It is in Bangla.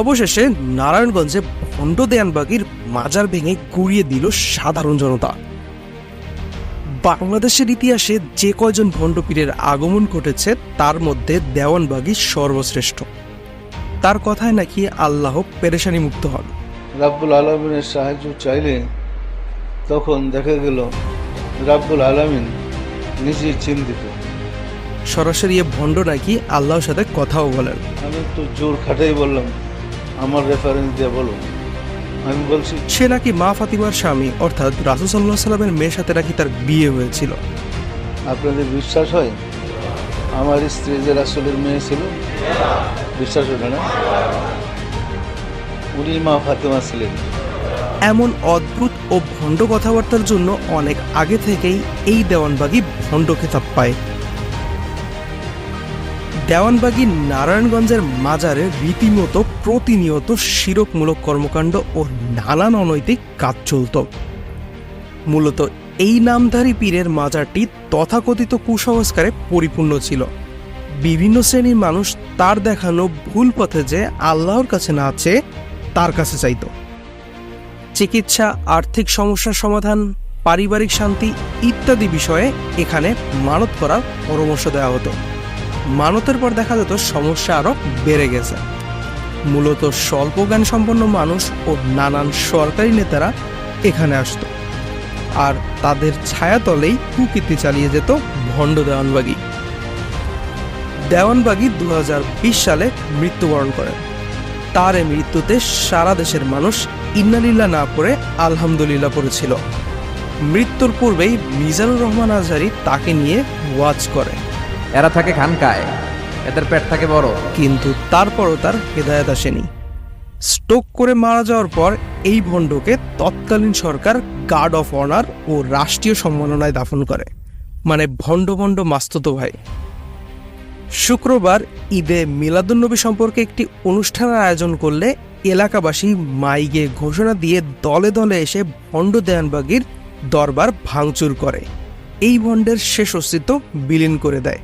অবশেষে নারায়ণগঞ্জে ভণ্ড দেয়ানবাগির মাজার ভেঙে গুড়িয়ে দিল সাধারণ জনতা। বাংলাদেশের ইতিহাসে যে কয়জন ভণ্ডপীরের আগমন ঘটেছে তার মধ্যে দেওয়ানবাগি সর্বশ্রেষ্ঠ। তার কথায় নাকি আল্লাহ পেরেশানি মুক্ত হন। রাব্বুল আলমিনের সাহায্য চাইলে তখন দেখা গেল রাব্বুল আলমিন নিজেই চিন্তিত সরাসরি এ ভণ্ড নাকি আল্লাহর সাথে কথাও বলেন। আমি একটু জোর খাটাই বললাম আমার রেফারেন্স দিয়ে বলো আমি বলছি সে নাকি মা ফাতিমার স্বামী অর্থাৎ রাসুল সাল্লাহ সাল্লামের মেয়ের সাথে নাকি তার বিয়ে হয়েছিল। আপনাদের বিশ্বাস হয়? আমার স্ত্রী যে রাসুলের মেয়ে ছিল বিশ্বাস হলো না? উনি মা ফাতেমা ছিলেন। এমন অদ্ভুত ও ভণ্ড কথাবার্তার জন্য অনেক আগে থেকেই এই দেওয়ানবাগি ভণ্ড খেতাব পায়। দেওয়ানবাগি নারায়ণগঞ্জের মাজারে রীতিমতো প্রতিনিয়ত শিরকমূলক কর্মকাণ্ড ও নানান অনৈতিক কাজ চলত। মূলত এই নামধারী পীরের মাজারটি তথাকথিত কুসংস্কারে পরিপূর্ণ ছিল। বিভিন্ন শ্রেণির মানুষ তার দেখানো ভুল পথে যে আল্লাহর কাছে না আছে তার কাছে চাইতো। চিকিৎসা, আর্থিক সমস্যার সমাধান, পারিবারিক শান্তি ইত্যাদি বিষয়ে এখানে মানত করার পরামর্শ দেওয়া হতো। মানতের পর দেখা যেত সমস্যা আরও বেড়ে গেছে। মূলত স্বল্প জ্ঞান সম্পন্ন মানুষ ও নানান সরকারি নেতারা এখানে আসতো। আর তাদের ছায়াতলেই কুকীর্তি চালিয়ে যেত ভণ্ড দেওয়ানবাগি। দেওয়ানবাগি দু বিশ সালে মৃত্যুবরণ করেন। তার এই মৃত্যুতে সারা দেশের মানুষ ইন্নালিল্লা না পড়ে আলহামদুলিল্লাহ পড়েছিল। মৃত্যুর পূর্বেই মিজানুর রহমান আজহারি তাকে নিয়ে ওয়াজ করে। এরা থাকে খানকায়। এদের পেট থাকে বড়। কিন্তু তারপরও তার হেদায়ত আসেনি। স্টোক করে মারা যাওয়ার পর এই ভণ্ডকে তৎকালীন সরকার গার্ড অফ অনার ও রাষ্ট্রীয় সম্মাননায় দাফন করে। মানে ভণ্ড ভণ্ড মাস্ততো ভাই। শুক্রবার ঈদে মিলাদুন্নবী সম্পর্কে একটি অনুষ্ঠানের আয়োজন করলে এলাকাবাসী মাইকে ঘোষণা দিয়ে দলে দলে এসে ভণ্ড দেয়ানবাগির দরবার ভাঙচুর করে। এই ভণ্ডের শেষ অস্তিত্ব বিলীন করে দেয়।